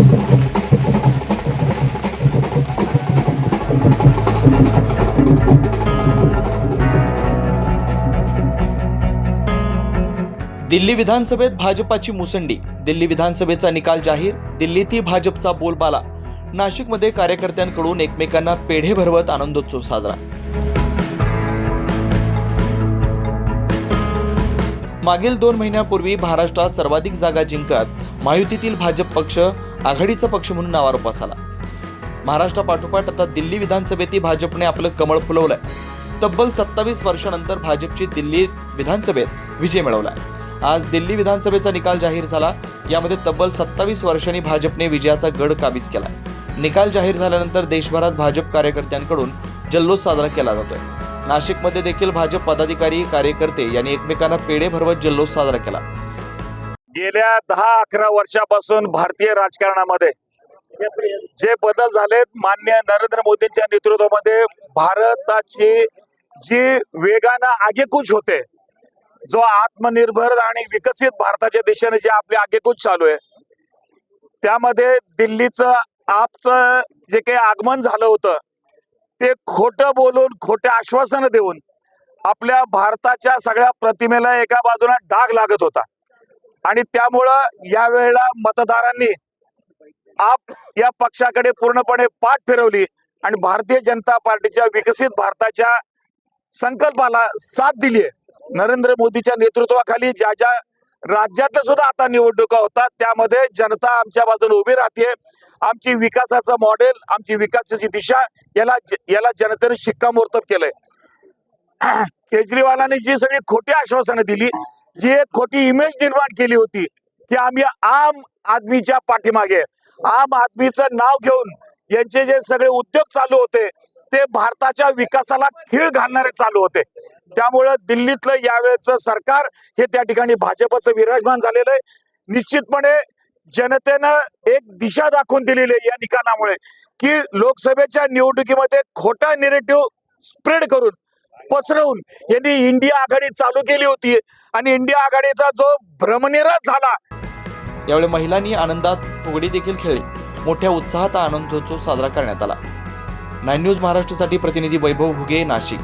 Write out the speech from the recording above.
दिल्ली विधानसभेत भाजपाची मुसंडी. दिल्ली विधानसभेचा निकाल जाहीर दिल्लीतही भाजपचा बोलबाला. नाशिकमध्ये कार्यकर्त्यांकडून एकमेकांना पेढे भरवत आनंदोत्सव साजरा. मागील दोन महिन्यापूर्वी महाराष्ट्रात सर्वाधिक जागा जिंकत महायुतीतील भाजप पक्ष आघाडीचा पक्ष म्हणून नावारोपास आला महाराष्ट्रापाठोपाठ आता दिल्ली विधानसभेतही भाजपने आपलं कमळ फुलवलंय. तब्बल सत्तावीस वर्षानंतर भाजपची दिल्ली विधानसभेत विजय मिळवला आज दिल्ली विधानसभेचा निकाल जाहीर झाला. यामध्ये तब्बल सत्तावीस वर्षांनी भाजपने विजयाचा गड काबीज केला निकाल जाहीर झाल्यानंतर देशभरात भाजप कार्यकर्त्यांकडून जल्लोष साजरा केला जातोय. नाशिकमध्ये देखील भाजप पदाधिकारी कार्यकर्ते यांनी एकमेकांना पेढे भरवत जल्लोष साजरा केला. गेल्या दहा अकरा वर्षापासून भारतीय राजकारणामध्ये जे बदल झालेत मान्य नरेंद्र मोदींच्या नेतृत्वामध्ये भारताची जी वेगानं आगेकूच होते जो आत्मनिर्भर आणि विकसित भारताच्या दिशेने जे आपली आगेकूच चालू आहे त्यामध्ये दिल्लीचं आपचं जे काही आगमन झालं होतं ते खोटं बोलून खोटे आश्वासनं देऊन आपल्या भारताच्या सगळ्या प्रतिमेला एका बाजूला डाग लागत होता. आणि त्यामुळं यावेळेला मतदारांनी आप या पक्षाकडे पूर्णपणे पाठ फिरवली आणि भारतीय जनता पार्टीच्या विकसित भारताच्या संकल्पाला साथ दिली आहे नरेंद्र मोदीच्या नेतृत्वाखाली ज्या ज्या राज्यातल्या सुद्धा आता निवडणुका होतात त्यामध्ये जनता आमच्या बाजूने उभी राहते आमची विकासाचं मॉडेल आमची विकासाची दिशा याला याला जनतेने शिक्कामोर्तब केलंय. केजरीवालाने जी सगळी खोटी आश्वासनं दिली जी एक खोटी इमेज निर्माण केली होती की आम्ही आम आदमीच्या पाठीमागे आम आदमीचं नाव घेऊन यांचे जे सगळे उद्योग चालू होते ते भारताच्या विकासाला खीळ घालणारे चालू होते. त्यामुळं दिल्लीतलं यावेळेचं सरकार हे त्या ठिकाणी भाजपचं विराजमान झालेलं आहे. निश्चितपणे जनतेनं एक दिशा दाखवून दिलेली आहे या निकालामुळे की लोकसभेच्या निवडणुकीमध्ये खोटा निरेटिव्ह स्प्रेड करून पसरवून यांनी इंडिया आघाडी चालू केली होती आणि इंडिया आघाडीचा जो भ्रमनिरास झाला. यावेळी महिलांनी आनंदात फुगडी देखील खेळली. मोठ्या उत्साहात आनंदोत्सव साजरा करण्यात आला. नाईन न्यूज महाराष्ट्रासाठी प्रतिनिधी वैभव घुगे नाशिक.